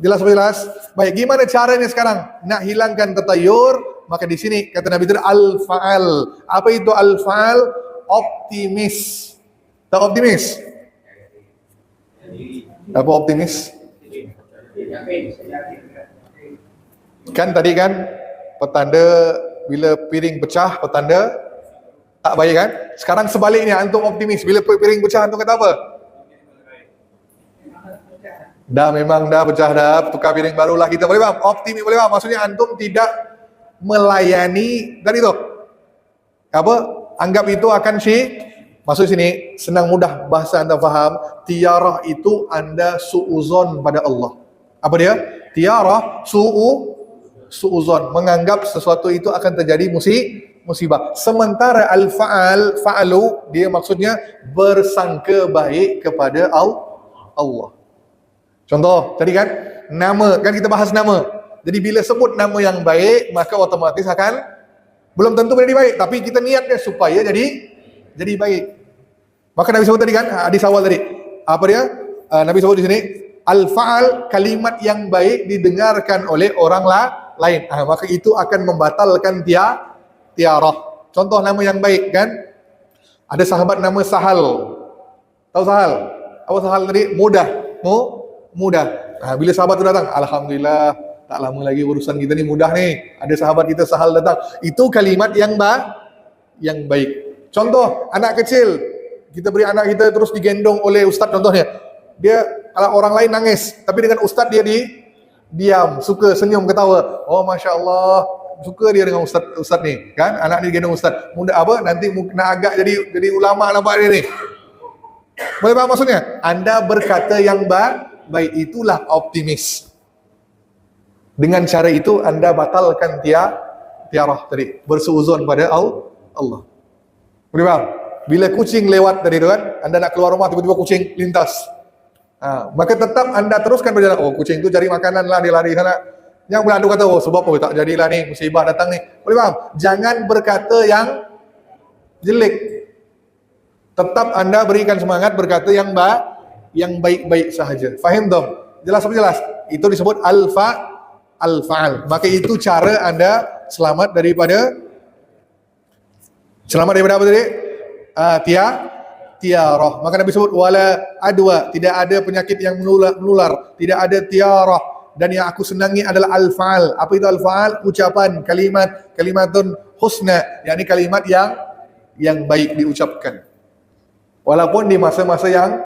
Jelas jelas? Baik, gimana caranya sekarang nak hilangkan tatayur? Maka di sini kata Nabi itu al-fa'al. Apa itu al-fa'al? Optimis. Tak optimis? Apa optimis? Kan tadi kan petanda bila piring pecah petanda tak baik kan? Sekarang sebaliknya antum optimis bila piring pecah antum kata apa? Dah memang dah pecah dah, tukar piring barulah kita boleh faham? Optimis boleh faham? Maksudnya antum tidak melayani tadi tu. Apa? Anggap itu akan syirik. Maksud sini senang mudah bahasa anda faham, tiarah itu anda suuzon pada Allah. Apa dia? Tiarah su'u suuzon, menganggap sesuatu itu akan terjadi musibah musibah. Sementara al-fa'al, fa'alu, dia maksudnya bersangka baik kepada Allah. Contoh, tadi kan, nama, kan kita bahas nama. Jadi bila sebut nama yang baik, maka otomatis akan, belum tentu menjadi baik, tapi kita niatnya supaya jadi jadi baik. Maka Nabi sebut tadi kan, hadis awal tadi. Apa dia? Uh, Nabi sebut di sini, al-fa'al, kalimat yang baik didengarkan oleh orang lah, lain. Ah, maka itu akan membatalkan dia tiarah. Contoh nama yang baik kan? Ada sahabat nama Sahal. Tahu Sahal? Apa Sahal tadi? Mudah. Mu? Mudah. Nah, bila sahabat tu datang, Alhamdulillah, tak lama lagi urusan kita ni mudah ni. Ada sahabat kita Sahal datang. Itu kalimat yang ba yang baik. Contoh, anak kecil. Kita beri anak kita terus digendong oleh ustaz contohnya. Dia kalau orang lain nangis, tapi dengan ustaz dia di diam, suka senyum ketawa. Oh Masya Allah, suka dia dengan ustaz ustaz ni kan anak ni gendong ustaz muda apa nanti nak agak jadi jadi ulama nampak dia ni boleh faham maksudnya anda berkata yang ba baik itulah optimis. Dengan cara itu anda batalkan tia tiarah tadi. Bersuuzon pada Al- Allah. Boleh faham? Bila kucing lewat tadi tu kan anda nak keluar rumah tiba-tiba kucing lintas. Ha, maka tetap anda teruskan berjalan. Oh kucing tu cari makanan lah dia lari sana. Yang beradu kata, oh sebab apa? Tak jadilah ni, musibah datang ni. Boleh faham? Jangan berkata yang jelek. Tetap anda berikan semangat berkata yang ba yang baik-baik sahaja. Faham dong? Jelas apa jelas? Itu disebut alfa al-fa'al. Maka itu cara anda selamat daripada selamat daripada apa tadi? Uh, tia tiarah. Maka Nabi sebut wala adwa, tidak ada penyakit yang menular, menular. tidak ada tiarah dan yang aku senangi adalah al-fa'al. Apa itu al-fa'al? Ucapan, kalimat, kalimatun husna. yakni kalimat yang yang baik diucapkan. Walaupun di masa-masa yang